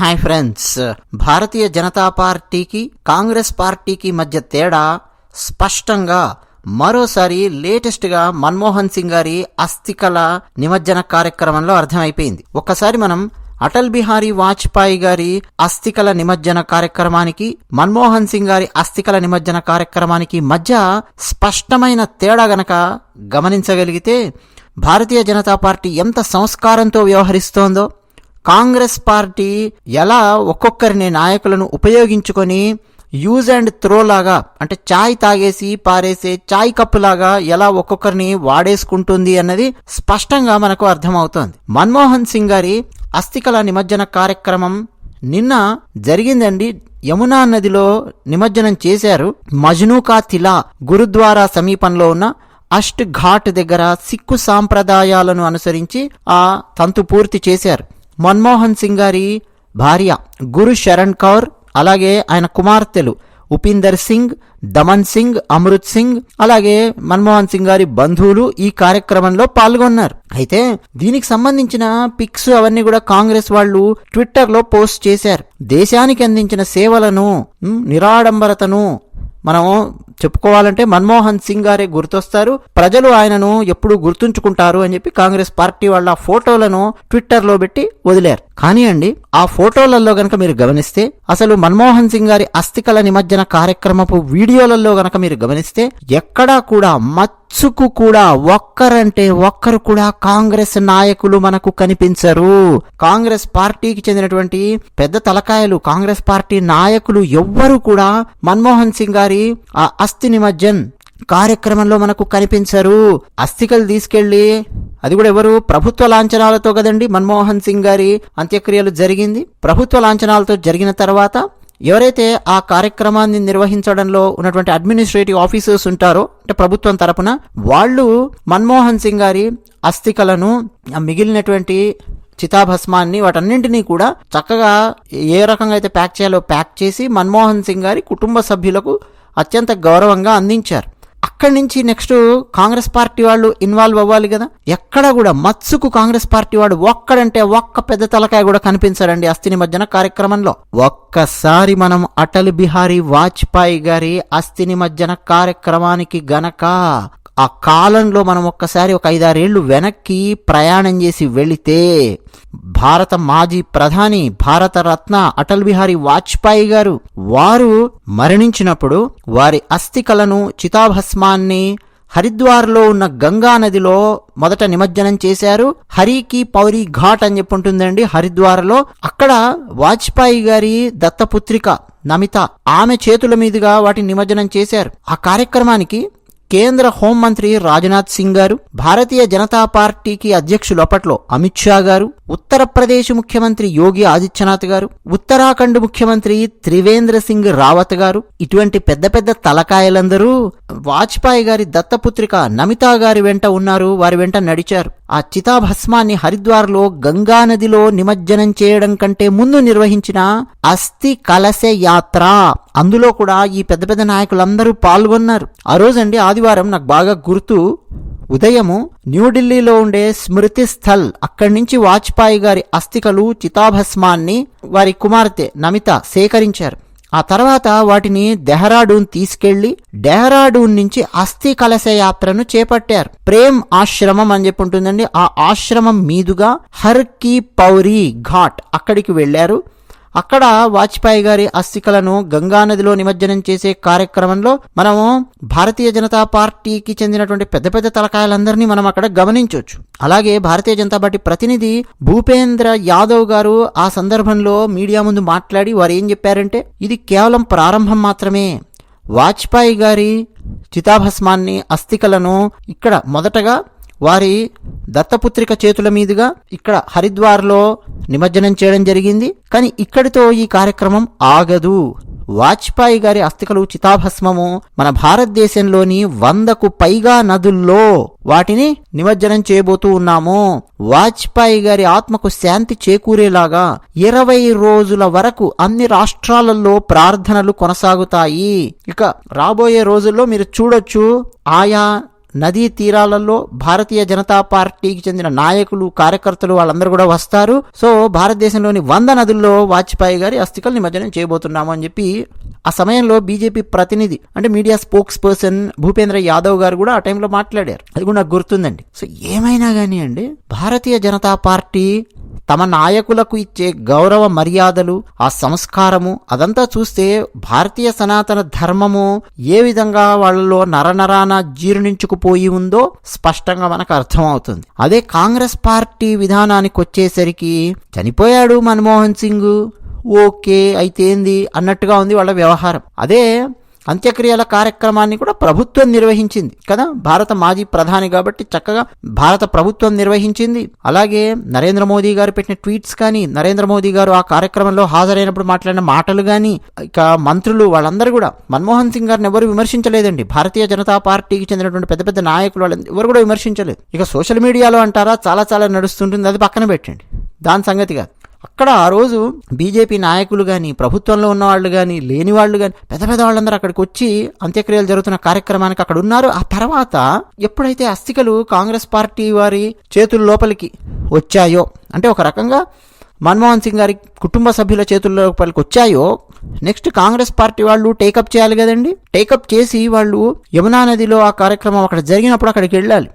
Hi friends. Bharatiya Janata పార్టీకి కాంగ్రెస్ పార్టీకి మధ్య తేడా స్పష్టంగా మరోసారి లేటెస్ట్గా మన్మోహన్ సింగ్ గారి అస్థికల నిమజ్జన కార్యక్రమంలో అర్థమైపోయింది. ఒక్కసారి మనం అటల్ బిహారీ వాజ్పేయి గారి అస్థికల నిమజ్జన కార్యక్రమానికి మన్మోహన్ సింగ్ గారి అస్థికల నిమజ్జన కార్యక్రమానికి మధ్య స్పష్టమైన తేడా గనక గమనించగలిగితే భారతీయ జనతా పార్టీ ఎంత సంస్కారంతో వ్యవహరిస్తోందో కాంగ్రెస్ పార్టీ ఎలా ఒక్కొక్కరిని నాయకులను ఉపయోగించుకొని యూజ్ అండ్ త్రో లాగా అంటే చాయ్ తాగేసి పారేసే చాయ్ కప్పు లాగా ఎలా ఒక్కొక్కరిని వాడేసుకుంటుంది అన్నది స్పష్టంగా మనకు అర్థమవుతోంది. మన్మోహన్ సింగ్ గారి అస్థికల నిమజ్జన కార్యక్రమం నిన్న జరిగిందండి. యమునా నదిలో నిమజ్జనం చేశారు. మజ్నూకా తిలా గురుద్వారా సమీపంలో ఉన్న అష్ట్ ఘాట్ దగ్గర సిక్కు సాంప్రదాయాలను అనుసరించి ఆ తంతు పూర్తి చేశారు. మన్మోహన్ సింగ్ గారి భార్య గురు శరణ్ కౌర్ అలాగే ఆయన కుమార్తెలు ఉపీందర్ సింగ్ దమన్ సింగ్ అమృత్ సింగ్ అలాగే మన్మోహన్ సింగ్ గారి బంధువులు ఈ కార్యక్రమంలో పాల్గొన్నారు. అయితే దీనికి సంబంధించిన పిక్స్ అవన్నీ కూడా కాంగ్రెస్ వాళ్ళు ట్విట్టర్లో పోస్ట్ చేశారు. దేశానికి అందించిన సేవలను నిరాడంబరతను మనం చెప్పుకోవాలంటే మన్మోహన్ సింగ్ గారే గుర్తొస్తారు. ప్రజలు ఆయనను ఎప్పుడు గుర్తుంచుకుంటారు అని చెప్పి కాంగ్రెస్ పార్టీ వాళ్ళ ఫోటోలను ట్విట్టర్లో పెట్టి వదిలారు. కానీ అండి ఆ ఫోటోలలో గనక మీరు గమనిస్తే అసలు మన్మోహన్ సింగ్ గారి అస్థికల నిమజ్జన కార్యక్రమపు వీడియోలలో గనక మీరు గమనిస్తే ఎక్కడా కూడా మచ్చుకు కూడా ఒక్కరంటే ఒక్కరు కూడా కాంగ్రెస్ నాయకులు మనకు కనిపించరు. కాంగ్రెస్ పార్టీకి చెందినటువంటి పెద్ద తలకాయలు కాంగ్రెస్ పార్టీ నాయకులు ఎవ్వరూ కూడా మన్మోహన్ సింగ్ గారి ఆ అస్థి నిమజ్జన్ కార్యక్రమంలో మనకు కనిపించరు. అస్థికలు తీసుకెళ్ళి అది కూడా ఎవరు? ప్రభుత్వ లాంఛనాలతో కదండి మన్మోహన్ సింగ్ గారి అంత్యక్రియలు జరిగింది. ప్రభుత్వ లాంఛనాలతో జరిగిన తర్వాత ఎవరైతే ఆ కార్యక్రమాన్ని నిర్వహించడంలో ఉన్నటువంటి అడ్మినిస్ట్రేటివ్ ఆఫీసర్స్ ఉంటారో అంటే ప్రభుత్వం తరపున వాళ్ళు మన్మోహన్ సింగ్ గారి అస్థికలను మిగిలినటువంటి చితాభస్మాన్ని వాటన్నింటినీ కూడా చక్కగా ఏ రకంగా అయితే ప్యాక్ చేయాలో ప్యాక్ చేసి మన్మోహన్ సింగ్ గారి కుటుంబ సభ్యులకు అత్యంత గౌరవంగా అందించారు. అక్కడి నుంచి నెక్స్ట్ కాంగ్రెస్ పార్టీ వాళ్ళు ఇన్వాల్వ్ అవ్వాలి కదా? ఎక్కడ కూడా మత్సుకు కాంగ్రెస్ పార్టీ వాడు ఒక్కడంటే ఒక్క పెద్ద తలకాయ కూడా కనిపించారండి అస్థి నిమజ్జన కార్యక్రమంలో. ఒక్కసారి మనం అటల్ బిహారీ వాజ్పేయి గారి అస్థి నిమజ్జన కార్యక్రమానికి గనక ఆ కాలంలో మనం ఒక్కసారి ఒక ఐదారేళ్ళు వెనక్కి ప్రయాణం చేసి వెళితే భారత మాజీ ప్రధాని భారతరత్న అటల్ బిహారీ వాజ్పేయి గారు వారు మరణించినప్పుడు వారి అస్థికలను చితాభస్మాన్ని హరిద్వార్లో ఉన్న గంగా నదిలో మొదట నిమజ్జనం చేశారు. హరికి పౌరి ఘాట్ అని చెప్పి ఉంటుందండి హరిద్వార్లో. అక్కడ వాజ్పేయి గారి దత్తపుత్రిక నమిత ఆమె చేతుల మీదుగా వాటిని నిమజ్జనం చేశారు. ఆ కార్యక్రమానికి కేంద్ర హోంమంత్రి రాజ్నాథ్ సింగ్ గారు భారతీయ జనతా పార్టీకి అధ్యక్షులు అప్పట్లో అమిత్ షా గారు ఉత్తరప్రదేశ్ ముఖ్యమంత్రి యోగి ఆదిత్యనాథ్ గారు ఉత్తరాఖండ్ ముఖ్యమంత్రి త్రివేంద్ర సింగ్ రావత్ గారు ఇటువంటి పెద్ద పెద్ద తలకాయలందరూ వాజ్పేయి గారి దత్తపుత్రిక నమితా గారి వెంట ఉన్నారు వారి వెంట నడిచారు. ఆ చితాభస్మాన్ని హరిద్వార్లో గంగా నదిలో నిమజ్జనం చేయడం కంటే ముందు నిర్వహించిన అస్థి కలశ యాత్ర. అందులో కూడా ఈ పెద్ద పెద్ద నాయకులందరూ పాల్గొన్నారు. ఆ రోజండి ఆదివారం నాకు బాగా గుర్తు ఉదయము న్యూఢిల్లీలో ఉండే స్మృతి స్థల్ అక్కడి నుంచి వాజ్పేయి గారి అస్థికలు చితాభస్మాన్ని వారి కుమార్తె నమిత సేకరించారు. ఆ తర్వాత వాటిని డెహ్రాడూన్ తీసుకెళ్ళి డెహ్రాడూన్ నుంచి అస్థి కలశ యాత్రను చేపట్టారు. ప్రేమ్ ఆశ్రమం అని చెప్పి ఉంటుందండి ఆ ఆశ్రమం మీదుగా హర్ కీ పౌరీ ఘాట్ అక్కడికి వెళ్ళారు అక్కడ వాజ్పేయి గారి అస్థికలను గంగానదిలో నిమజ్జనం చేసే కార్యక్రమంలో మనము భారతీయ జనతా పార్టీకి చెందినటువంటి పెద్ద పెద్ద తలకాయలందరినీ మనం అక్కడ గమనించవచ్చు. అలాగే భారతీయ జనతా పార్టీ ప్రతినిధి భూపేంద్ర యాదవ్ గారు ఆ సందర్భంలో మీడియా ముందు మాట్లాడి వారు ఏం చెప్పారంటే ఇది కేవలం ప్రారంభం మాత్రమే. వాజ్పేయి గారి చితాభస్మాన్ని అస్థికలను ఇక్కడ మొదటగా వారి దత్తపుత్రిక చేతుల మీదుగా ఇక్కడ హరిద్వార్లో నిమజ్జనం చేయడం జరిగింది. కానీ ఇక్కడితో ఈ కార్యక్రమం ఆగదు. వాజ్పేయి గారి అస్థికలు చితాభస్మము మన భారతదేశంలోని వందకు పైగా నదుల్లో వాటిని నిమజ్జనం చేయబోతూ ఉన్నాము. వాజ్పేయి గారి ఆత్మకు శాంతి చేకూరేలాగా ఇరవై రోజుల వరకు అన్ని రాష్ట్రాలలో ప్రార్థనలు కొనసాగుతాయి. ఇక రాబోయే రోజుల్లో మీరు చూడొచ్చు ఆయా నదీ తీరాలలో భారతీయ జనతా పార్టీకి చెందిన నాయకులు కార్యకర్తలు వాళ్ళందరూ కూడా వస్తారు. సో భారతదేశంలోని వంద నదుల్లో వాజ్పేయి గారి అస్థికలు నిమజ్జనం చేయబోతున్నాము అని చెప్పి ఆ సమయంలో బీజేపీ ప్రతినిధి అంటే media spokesperson Bhupendra Yadav గారు కూడా ఆ టైంలో మాట్లాడారు. అది కూడా నాకు గుర్తుందండి. సో ఏమైనా కానీ అండి భారతీయ జనతా పార్టీ తమ నాయకులకు ఇచ్చే గౌరవ మర్యాదలు ఆ సంస్కారము అదంతా చూస్తే భారతీయ సనాతన ధర్మము ఏ విధంగా వాళ్ళలో నరనరాన జీర్ణించుకుపోయి ఉందో స్పష్టంగా మనకు అర్థమవుతుంది. అదే కాంగ్రెస్ పార్టీ విధానానికి వచ్చేసరికి చనిపోయాడు మన్మోహన్ సింగ్. ఓకే అయితే ఏంది అన్నట్టుగా ఉంది వాళ్ళ వ్యవహారం. అదే అంత్యక్రియల కార్యక్రమాన్ని కూడా ప్రభుత్వం నిర్వహించింది కదా? భారత మాజీ ప్రధాని కాబట్టి చక్కగా భారత ప్రభుత్వం నిర్వహించింది. అలాగే నరేంద్ర మోదీ గారు పెట్టిన ట్వీట్స్ కానీ నరేంద్ర మోదీ గారు ఆ కార్యక్రమంలో హాజరైనప్పుడు మాట్లాడిన మాటలు కానీ ఇక మంత్రులు వాళ్ళందరూ కూడా మన్మోహన్ సింగ్ గారిని ఎవరు విమర్శించలేదండి. భారతీయ జనతా పార్టీకి చెందినటువంటి పెద్ద పెద్ద నాయకులు వాళ్ళు ఎవరు కూడా విమర్శించలేదు. ఇక సోషల్ మీడియాలో అంటారా? చాలా చాలా నడుస్తుంటుంది. అది పక్కన పెట్టండి. దాని సంగతి కాదు. అక్కడ ఆ రోజు బీజేపీ నాయకులు కానీ ప్రభుత్వంలో ఉన్న వాళ్ళు కానీ లేని వాళ్ళు కానీ పెద్ద పెద్ద వాళ్ళందరూ అక్కడికి వచ్చి అంత్యక్రియలు జరుగుతున్న కార్యక్రమానికి అక్కడ ఉన్నారు. ఆ తర్వాత ఎప్పుడైతే అస్థికలు కాంగ్రెస్ పార్టీ వారి చేతుల లోపలికి వచ్చాయో అంటే ఒక రకంగా మన్మోహన్ సింగ్ గారి కుటుంబ సభ్యుల చేతుల్లో పలికి వచ్చాయో నెక్స్ట్ కాంగ్రెస్ పార్టీ వాళ్ళు టేకప్ చేయాలి కదండి. టేకప్ చేసి వాళ్ళు యమునా నదిలో ఆ కార్యక్రమం అక్కడ జరిగినప్పుడు అక్కడికి వెళ్ళాలి.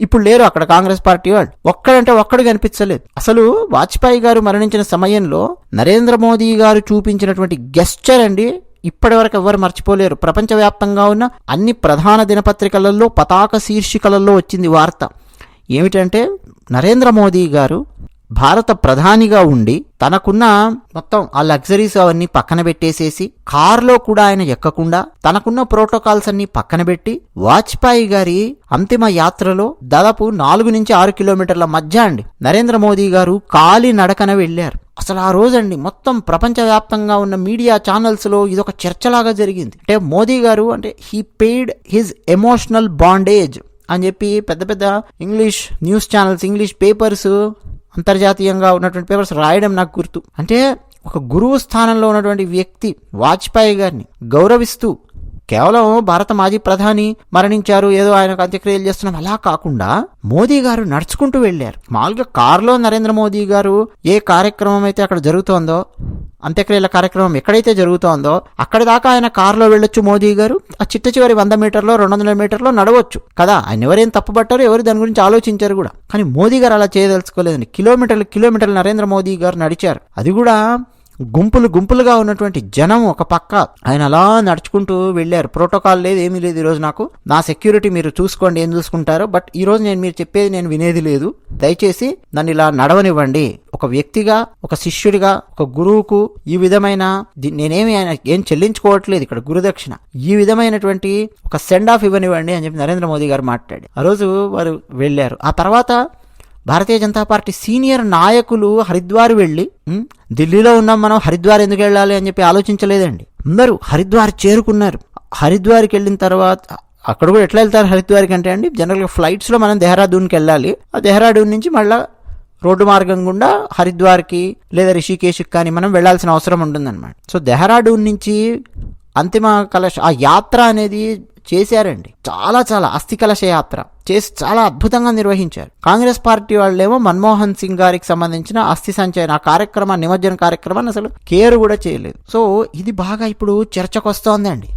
ఇప్పుడు లేరు అక్కడ కాంగ్రెస్ పార్టీ వాళ్ళు. ఒక్కడంటే ఒక్కడు కనిపించలేదు. అసలు వాజ్పేయి గారు మరణించిన సమయంలో నరేంద్ర మోదీ గారు చూపించినటువంటి గెస్చర్ అండి ఇప్పటి వరకు ఎవరు మర్చిపోలేరు. ప్రపంచవ్యాప్తంగా ఉన్న అన్ని ప్రధాన దినపత్రికలలో పతాక శీర్షికలలో వచ్చింది వార్త. ఏమిటంటే నరేంద్ర మోదీ గారు భారత ప్రధానిగా ఉండి తనకున్న మొత్తం ఆ లగ్జరీస్ అవన్నీ పక్కన పెట్టేసేసి కారులో కూడా ఆయన ఎక్కకుండా తనకున్న ప్రోటోకాల్స్ అన్ని పక్కన పెట్టి వాజ్పేయి గారి అంతిమ యాత్రలో దాదాపు నాలుగు నుంచి ఆరు కిలోమీటర్ల మధ్య అండి నరేంద్ర మోదీ గారు కాలి నడకన వెళ్ళారు అసలు ఆ రోజండి మొత్తం ప్రపంచవ్యాప్తంగా ఉన్న మీడియా ఛానల్స్లో ఇదొక చర్చలాగా జరిగింది. అంటే మోదీ గారు అంటే he paid his emotional bondage అని చెప్పి పెద్ద పెద్ద English news channels English papers అంతర్జాతీయంగా ఉన్నటువంటి పేపర్స్ రాయడం నాకు గుర్తు. అంటే ఒక గురువు స్థానంలో ఉన్నటువంటి వ్యక్తి వాజ్పేయి గారిని గౌరవిస్తూ కేవలం భారత మాజీ ప్రధాని మరణించారు ఏదో ఆయనకు అంత్యక్రియలు చేస్తున్నాం. అలా కాకుండా మోదీ గారు నడుచుకుంటూ వెళ్ళారు. మామూలుగా కారులో నరేంద్ర మోదీ గారు ఏ కార్యక్రమం అయితే అక్కడ జరుగుతోందో అంత్యక్రియల కార్యక్రమం ఎక్కడైతే జరుగుతోందో అక్కడి దాకా ఆయన కారులో వెళ్ళొచ్చు మోదీ గారు. ఆ చిట్ట చివరి వంద మీటర్లో రెండు వందల మీటర్లో నడవచ్చు. కదా ఆయన ఎవరేం తప్పుపట్టారు ఎవరు దాని గురించి ఆలోచించారు కూడా. కానీ మోదీ గారు అలా చేయదలుచుకోలేదండి కిలోమీటర్లు కిలోమీటర్లు నరేంద్ర మోదీ గారు నడిచారు. అది కూడా గుంపులు గుంపులుగా ఉన్నటువంటి జనం ఒక పక్క ఆయన అలా నడుచుకుంటూ వెళ్ళారు. ప్రోటోకాల్ లేదు ఏమీ లేదు ఈరోజు నాకు. నా సెక్యూరిటీ మీరు చూసుకోండి ఏం చూసుకుంటారో. బట్ ఈరోజు నేను మీరు చెప్పేది నేను వినేది లేదు. దయచేసి నన్ను ఇలా నడవనివ్వండి. ఒక వ్యక్తిగా ఒక శిష్యుడిగా ఒక గురువుకు ఈ విధమైన నేనేమి ఆయన ఏం చెల్లించుకోవట్లేదు ఇక్కడ గురుదక్షిణ. ఈ విధమైనటువంటి ఒక సెండ్ ఆఫ్ ఇవ్వనివ్వండి అని చెప్పి నరేంద్ర మోదీ గారు మాట్లాడి ఆ రోజు వారు వెళ్ళారు. ఆ తర్వాత భారతీయ జనతా పార్టీ సీనియర్ నాయకులు హరిద్వార్ వెళ్ళి ఢిల్లీలో ఉన్నాం మనం హరిద్వార్ ఎందుకు వెళ్ళాలి? అని చెప్పి ఆలోచించలేదండి. అందరూ హరిద్వార్ చేరుకున్నారు. హరిద్వార్కి వెళ్ళిన తర్వాత అక్కడ కూడా ఎట్లా వెళ్తారు హరిద్వార్కి అంటే అండి జనరల్గా ఫ్లైట్స్లో మనం దెహ్రాదూన్కి వెళ్ళాలి. ఆ దెహ్రాదూన్ నుంచి మళ్ళా రోడ్డు మార్గం గుండా హరిద్వార్కి లేదా రిషికేశ్కి కానీ మనం వెళ్ళాల్సిన అవసరం ఉంటుందన్నమాట. సో దెహ్రాడూన్ నుంచి అంతిమ కలశ ఆ యాత్ర అనేది చేశారండి. చాలా చాలా అస్థి కలశ యాత్ర చేసి చాలా అద్భుతంగా నిర్వహించారు. కాంగ్రెస్ పార్టీ వాళ్ళేమో మన్మోహన్ సింగ్ గారికి సంబంధించిన అస్థి సంచయన ఆ నిమజ్జన కార్యక్రమాన్ని అసలు కేర్ కూడా చేయలేదు. సో ఇది బాగా ఇప్పుడు చర్చకు వస్తోందండి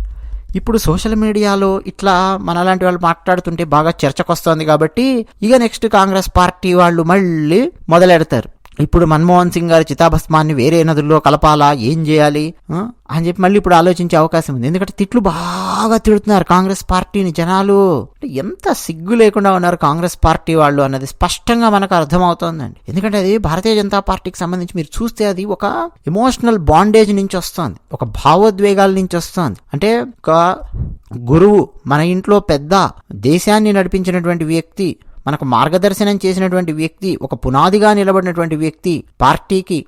ఇప్పుడు సోషల్ మీడియాలో ఇట్లా మనలాంటి వాళ్ళు మాట్లాడుతుంటే బాగా చర్చకొస్తోంది కాబట్టి ఇక నెక్స్ట్ కాంగ్రెస్ పార్టీ వాళ్ళు మళ్ళీ మొదలెడతారు. ఇప్పుడు మన్మోహన్ సింగ్ గారి చితాభస్మాన్ని వేరే నదుల్లో కలపాలా? ఏం చేయాలి? అని చెప్పి మళ్ళీ ఇప్పుడు ఆలోచించే అవకాశం ఉంది. ఎందుకంటే తిట్లు బాగా తిడుతున్నారు కాంగ్రెస్ పార్టీని జనాలు. ఎంత సిగ్గు లేకుండా ఉన్నారు కాంగ్రెస్ పార్టీ వాళ్ళు అన్నది స్పష్టంగా మనకు అర్థమవుతోందండి. ఎందుకంటే అది భారతీయ జనతా పార్టీకి సంబంధించి మీరు చూస్తే అది ఒక ఎమోషనల్ బాండేజ్ నుంచి వస్తోంది. ఒక భావోద్వేగాల నుంచి వస్తోంది. అంటే ఒక గురువు మన ఇంట్లో పెద్ద దేశాన్ని నడిపించినటువంటి వ్యక్తి మనకు మార్గదర్శనం చేసినటువంటి వ్యక్తి ఒక పునాదిగా నిలబడినటువంటి వ్యక్తి పార్టీకి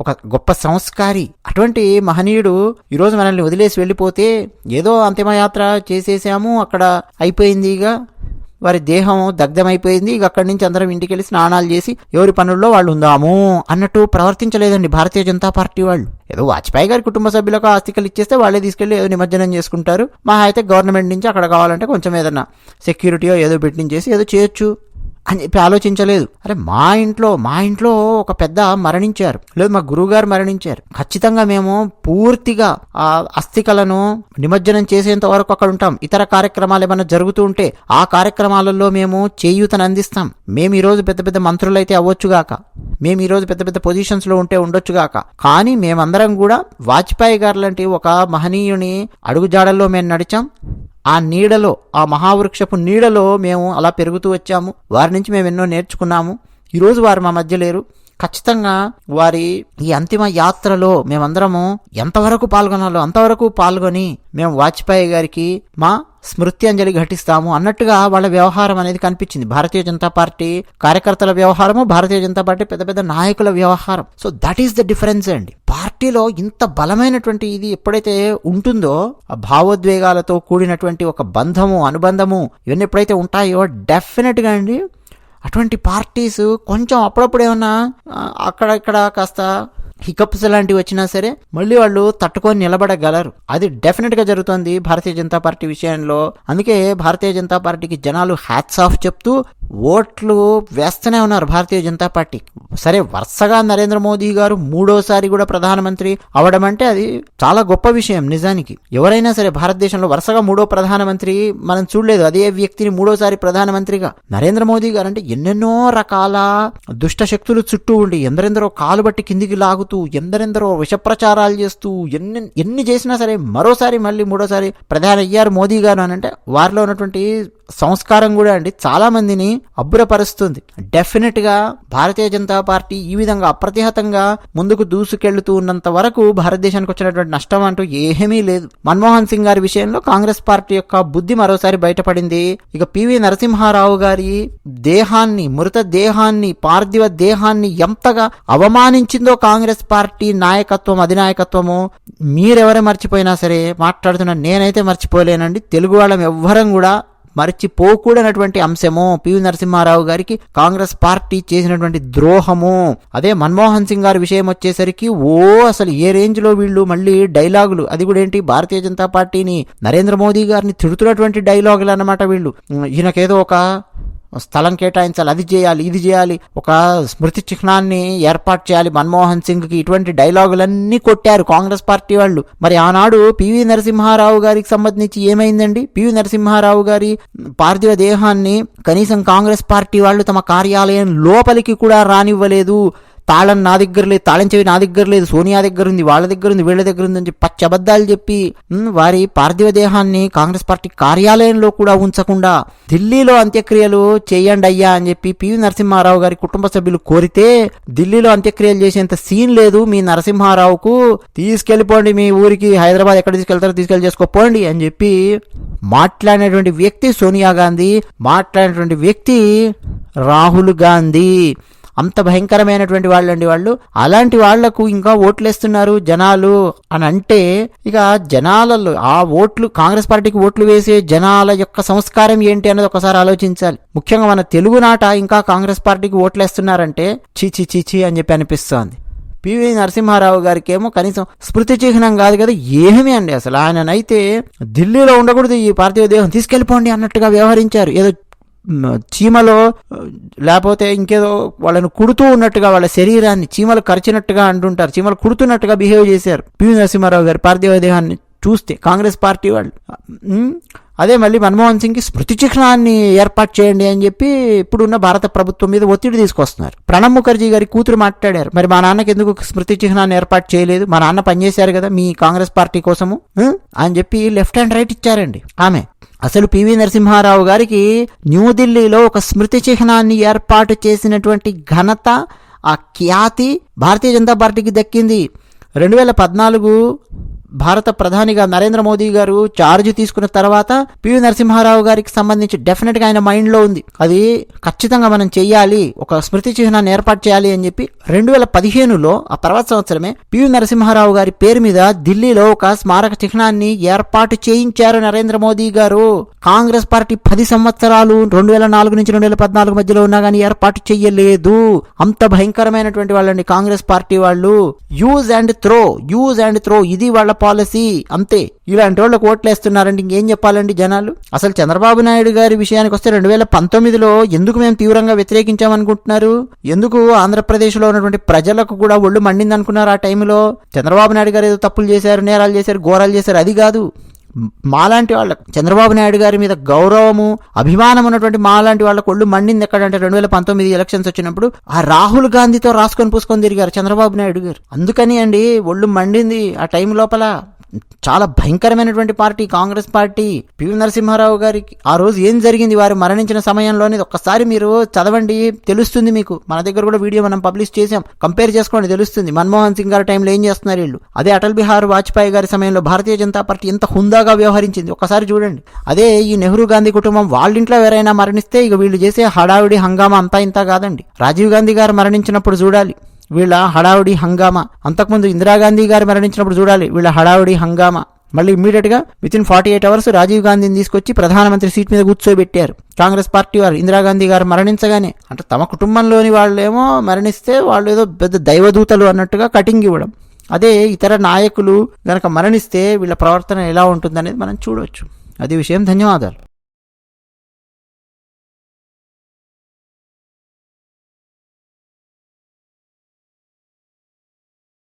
ఒక గొప్ప సంస్కారి. అటువంటి మహనీయుడు ఈరోజు మనల్ని వదిలేసి వెళ్ళిపోతే ఏదో అంతిమయాత్ర చేసేసాము అక్కడ అయిపోయింది ఇక. వారి దేహం దగ్ధమైపోయింది. ఇక అక్కడి నుంచి అందరం ఇంటికి వెళ్ళి స్నానాలు చేసి ఎవరి పనుల్లో వాళ్ళు ఉందాము అన్నట్టు ప్రవర్తించలేదండి భారతీయ జనతా పార్టీ వాళ్ళు. ఏదో వాజ్పేయి గారి కుటుంబ సభ్యులకు ఆస్తికలు ఇచ్చేస్తే వాళ్ళే తీసుకెళ్ళి ఏదో నిమజ్జనం చేసుకుంటారు. మా అయితే గవర్నమెంట్ నుంచి అక్కడ కావాలంటే కొంచెం ఏదన్నా సెక్యూరిటీయో ఏదో పెట్టించేసి ఏదో చేయొచ్చు. అని చెప్పి ఆలోచించలేదు. అరే మా ఇంట్లో మా ఇంట్లో ఒక పెద్ద మరణించారు. లేదు మా గురువుగారు మరణించారు. ఖచ్చితంగా మేము పూర్తిగా ఆ అస్థికలను నిమజ్జనం చేసేంత వరకు అక్కడ ఉంటాం. ఇతర కార్యక్రమాలు ఏమైనా జరుగుతూ ఉంటే ఆ కార్యక్రమాలలో మేము చేయూతను అందిస్తాం. మేము ఈరోజు పెద్ద పెద్ద మంత్రులు అయితే అవ్వచ్చుగాక మేము ఈరోజు పెద్ద పెద్ద పొజిషన్స్లో ఉంటే ఉండొచ్చుగాక కానీ మేమందరం కూడా వాజ్పేయి గారు లాంటి ఒక మహనీయుని అడుగుజాడల్లో మేము నడిచాం. ఆ నీడలో ఆ మహావృక్షపు నీడలో మేము అలా పెరుగుతూ వచ్చాము. వారి నుంచి మేము ఎన్నో నేర్చుకున్నాము. ఈరోజు వారు మా మధ్య లేరు. ఖచ్చితంగా వారి ఈ అంతిమ యాత్రలో మేమందరము ఎంతవరకు పాల్గొనాలో అంతవరకు పాల్గొని మేము వాజ్పేయి గారికి మా స్మృత్యంజలి ఘటిస్తాము అన్నట్టుగా వాళ్ళ వ్యవహారం అనేది కనిపించింది. భారతీయ జనతా పార్టీ కార్యకర్తల వ్యవహారము భారతీయ జనతా పార్టీ పెద్ద పెద్ద నాయకుల వ్యవహారం. So that is the difference అండి. పార్టీలో ఇంత బలమైనటువంటి ఇది ఎప్పుడైతే ఉంటుందో ఆ భావోద్వేగాలతో కూడినటువంటి ఒక బంధము అనుబంధము ఇవన్నీ ఎప్పుడైతే ఉంటాయో డెఫినెట్గా అండి అటువంటి పార్టీస్ కొంచెం అప్పుడప్పుడు ఏమన్నా అక్కడ ఇక్కడ కాస్త హికప్స్ లాంటివి వచ్చినా సరే మళ్ళీ వాళ్ళు తట్టుకొని నిలబడగలరు. అది డెఫినెట్గా జరుగుతుంది. భారతీయ జనతా పార్టీ విషయంలో. అందుకే భారతీయ జనతా పార్టీకి జనాలు హ్యాట్స్ ఆఫ్ చెప్తూ ఓట్లు వేస్తూనే ఉన్నారు భారతీయ జనతా పార్టీ. సరే వరుసగా నరేంద్ర మోదీ గారు మూడోసారి కూడా ప్రధానమంత్రి అవడం అంటే అది చాలా గొప్ప విషయం నిజానికి. ఎవరైనా సరే భారతదేశంలో వరుసగా మూడో ప్రధానమంత్రి మనం చూడలేదు. అదే వ్యక్తిని మూడోసారి ప్రధానమంత్రిగా. నరేంద్ర మోదీ గారు అంటే ఎన్నెన్నో రకాల దుష్ట శక్తులు చుట్టూ ఉండి ఎందరెందరో కాలు బట్టి కిందికి లాగుతూ ఎందరెందరో విషప్రచారాలు చేస్తూ ఎన్ని ఎన్ని చేసినా సరే మరోసారి మళ్ళీ మూడోసారి ప్రధాని అయ్యారు మోదీ గారు అని అంటే వారిలో ఉన్నటువంటి సంస్కారం కూడా అండి. చాలా మందిని అబ్బురపరుస్తుంది. డెఫినెట్గా భారతీయ జనతా పార్టీ ఈ విధంగా అప్రతిహతంగా ముందుకు దూసుకెళ్తూ ఉన్నంత వరకు భారతదేశానికి వచ్చినటువంటి నష్టం అంటూ ఏమీ లేదు. మన్మోహన్ సింగ్ గారి విషయంలో కాంగ్రెస్ పార్టీ యొక్క బుద్ధి మరోసారి బయటపడింది. ఇక పివి నరసింహారావు గారి దేహాన్ని మృత దేహాన్ని పార్థివ దేహాన్ని ఎంతగా అవమానించిందో కాంగ్రెస్ పార్టీ నాయకత్వం అధినాయకత్వము మీరెవరే మర్చిపోయినా సరే మాట్లాడుతున్న నేనైతే మర్చిపోలేనండి. తెలుగు వాళ్ళం ఎవ్వరం కూడా మరచిపోకూడనటువంటి అంశము. పివి నరసింహారావు గారికి కాంగ్రెస్ పార్టీ చేసినటువంటి ద్రోహము. అదే మన్మోహన్ సింగ్ గారి విషయం వచ్చేసరికి ఓ అసలు ఏ రేంజ్లో వీళ్ళు మళ్ళీ డైలాగులు? అది కూడా ఏంటి? భారతీయ జనతా పార్టీని నరేంద్ర మోదీ గారిని తిడుతున్నటువంటి డైలాగులు అన్నమాట వీళ్ళు. ఈయనకేదో ఒక స్థలం కేటాయించాలి అది చేయాలి ఇది చేయాలి. ఒక స్మృతి చిహ్నాన్ని ఏర్పాటు చేయాలి. మన్మోహన్ సింగ్కి ఇటువంటి డైలాగులన్నీ కొట్టారు కాంగ్రెస్ పార్టీ వాళ్ళు. మరి ఆనాడు పివి నరసింహారావు గారికి సంబంధించి ఏమైందండి? పివి నరసింహారావు గారి పార్థివ దేహాన్ని కనీసం కాంగ్రెస్ పార్టీ వాళ్ళు తమ కార్యాలయం లోపలికి కూడా రానివ్వలేదు. తాళం నా దగ్గర లేదు తాళం చెవి నా దగ్గర లేదు సోనియా దగ్గర ఉంది వాళ్ళ దగ్గర ఉంది వీళ్ళ దగ్గర ఉంది అని చెప్పి పచ్చి అబద్ధాలు చెప్పి వారి పార్థివ దేహాన్ని కాంగ్రెస్ పార్టీ కార్యాలయంలో కూడా ఉంచకుండా ఢిల్లీలో అంత్యక్రియలు చేయండి అయ్యా అని చెప్పి పివి నరసింహారావు గారి కుటుంబ సభ్యులు కోరితే ఢిల్లీలో అంత్యక్రియలు చేసేంత సీన్ లేదు మీ నరసింహారావుకు తీసుకెళ్ళిపోండి మీ ఊరికి హైదరాబాద్ ఎక్కడ తీసుకెళ్తారో తీసుకెళ్ళి చేసుకోపోండి అని చెప్పి మాట్లాడినటువంటి వ్యక్తి సోనియా గాంధీ మాట్లాడినటువంటి వ్యక్తి రాహుల్ గాంధీ. అంత భయంకరమైనటువంటి వాళ్ళండి వాళ్ళు. అలాంటి వాళ్ళకు ఇంకా ఓట్లేస్తున్నారు జనాలు అని అంటే ఇక జనాలలో ఆ ఓట్లు కాంగ్రెస్ పార్టీకి ఓట్లు వేసే జనాల యొక్క సంస్కారం ఏంటి అనేది ఒకసారి ఆలోచించాలి. ముఖ్యంగా మన తెలుగునాట ఇంకా కాంగ్రెస్ పార్టీకి ఓట్లేస్తున్నారంటే చీచి చీచి అని చెప్పి అనిపిస్తోంది. పివి నరసింహారావు గారికి ఏమో కనీసం స్మృతి చిహ్నం కాదు కదా ఏమీ అండి అసలు. ఆయననైతే ఢిల్లీలో ఉండకూడదు ఈ పార్థివ దేహం తీసుకెళ్ళిపోండి అన్నట్టుగా వ్యవహరించారు. ఏదో చీమలో లేకపోతే ఇంకేదో వాళ్ళని కుడుతూ ఉన్నట్టుగా వాళ్ళ శరీరాన్ని చీమలు కరిచినట్టుగా అంటుంటారు. చీమలు కుడుతున్నట్టుగా బిహేవ్ చేశారు. పివి నరసింహారావు గారి పార్థివ దేహాన్ని చూస్తే కాంగ్రెస్ పార్టీ వాళ్ళు అదే మళ్ళీ మన్మోహన్ సింగ్కి స్మృతి చిహ్నాన్ని ఏర్పాటు చేయండి అని చెప్పి ఇప్పుడున్న భారత ప్రభుత్వం మీద ఒత్తిడి తీసుకొస్తున్నారు. ప్రణబ్ ముఖర్జీ గారి కూతురు మాట్లాడారు. మరి మా నాన్నకి ఎందుకు స్మృతి చిహ్నాన్ని ఏర్పాటు చేయలేదు? మా నాన్న పనిచేశారు కదా మీ కాంగ్రెస్ పార్టీ కోసము అని చెప్పి లెఫ్ట్ హ్యాండ్ రైట్ ఇచ్చారండి ఆమె. అసలు పివి నరసింహారావు గారికి న్యూఢిల్లీలో ఒక స్మృతి చిహ్నాన్ని ఏర్పాటు చేసినటువంటి ఘనత ఆ ఖ్యాతి భారతీయ జనతా పార్టీకి దక్కింది. రెండు వేల పద్నాలుగు భారత ప్రధానిగా నరేంద్ర మోదీ గారు చార్జ్ తీసుకున్న తర్వాత పివి నరసింహారావు గారికి సంబంధించి డెఫినెట్గా ఆయన మైండ్లో ఉంది. అది ఖచ్చితంగా మనం చేయాలి ఒక స్మృతి చిహ్నాన్ని ఏర్పాటు చేయాలి అని చెప్పి రెండు వేల పదిహేనులో ఆ తర్వాత సంవత్సరమే పివి నరసింహారావు గారి పేరు మీద ఢిల్లీలో ఒక స్మారక చిహ్నాన్ని ఏర్పాటు చేయించారు నరేంద్ర మోదీ గారు. కాంగ్రెస్ పార్టీ పది సంవత్సరాలు రెండు వేల నాలుగు నుంచి రెండు వేల పద్నాలుగు మధ్యలో ఉన్నా కానీ ఏర్పాటు చెయ్యలేదు. అంత భయంకరమైనటువంటి వాళ్ళండి కాంగ్రెస్ పార్టీ వాళ్ళు. Use and throw use and throw ఇది వాళ్ళ పాలసీ అంతే. ఇలాంటి వాళ్ళకు ఓట్లేస్తున్నారండి. ఇంకేం చెప్పాలండి జనాలు? అసలు చంద్రబాబు నాయుడు గారి విషయానికి వస్తే రెండు వేల పంతొమ్మిదిలో ఎందుకు మేము తీవ్రంగా వ్యతిరేకించామనుకుంటున్నారు? ఎందుకు ఆంధ్రప్రదేశ్లో ఉన్నటువంటి ప్రజలకు కూడా ఒళ్ళు మండింది అనుకున్నారు ఆ టైంలో? చంద్రబాబు నాయుడు గారు ఏదో తప్పులు చేశారు నేరాలు చేశారు ఘోరాలు చేశారు అది కాదు. మాలాంటి వాళ్ళకు చంద్రబాబు నాయుడు గారి మీద గౌరవము అభిమానం ఉన్నటువంటి మాలాంటి వాళ్ళ కొళ్ళు మండింది ఎక్కడంటే రెండు వేల పంతొమ్మిది ఎలక్షన్స్ వచ్చినప్పుడు ఆ రాహుల్ గాంధీతో రాసుకొని పూసుకొని తిరిగారు చంద్రబాబు నాయుడు గారు. అందుకని అండి ఒళ్ళు మండింది ఆ టైం లోపల. చాలా భయంకరమైనటువంటి party Congress party. PV Narasimha Rao గారికి ఆ రోజు ఏం జరిగింది? వారు మరణించిన సమయంలోనే ఒక్కసారి మీరు చదవండి తెలుస్తుంది మీకు. మన దగ్గర కూడా వీడియో మనం పబ్లిష్ చేసాం కంపేర్ చేసుకోండి తెలుస్తుంది. మన్మోహన్ సింగ్ గారి టైంలో ఏం చేస్తున్నారు వీళ్ళు? అదే అటల్ బిహార్ వాజ్పేయి గారి సమయంలో భారతీయ జనతా పార్టీ ఎంత హుందాగా వ్యవహరించింది? ఒక్కసారి చూడండి. అదే ఈ నెహ్రూ గాంధీ కుటుంబం వాళ్ళ ఇంట్లో ఎవరైనా మరణిస్తే ఇక వీళ్ళు చేసే హడావిడి హంగామా అంతా ఇంత కాదండి. రాజీవ్ గాంధీ గారు మరణించినప్పుడు చూడాలి. వీళ్ళ హడావుడి హంగామా. అంతకుముందు ఇందిరాగాంధీ గారు మరణించినప్పుడు చూడాలి వీళ్ళ హడావుడి హంగామా. మళ్ళీ ఇమీడియట్గా within forty eight hours Rajiv గాంధీని తీసుకొచ్చి ప్రధానమంత్రి సీట్ మీద కూర్చోబెట్టారు. కాంగ్రెస్ పార్టీ వారు ఇందిరాగాంధీ గారు మరణించగానే అంటే తమ కుటుంబంలోని వాళ్ళేమో మరణిస్తే వాళ్ళు ఏదో పెద్ద దైవదూతలు అన్నట్టుగా కటింగ్ ఇవ్వడం. అదే ఇతర నాయకులు గనక మరణిస్తే వీళ్ళ ప్రవర్తన ఎలా ఉంటుందనేది మనం చూడవచ్చు అది విషయం ధన్యవాదాలు.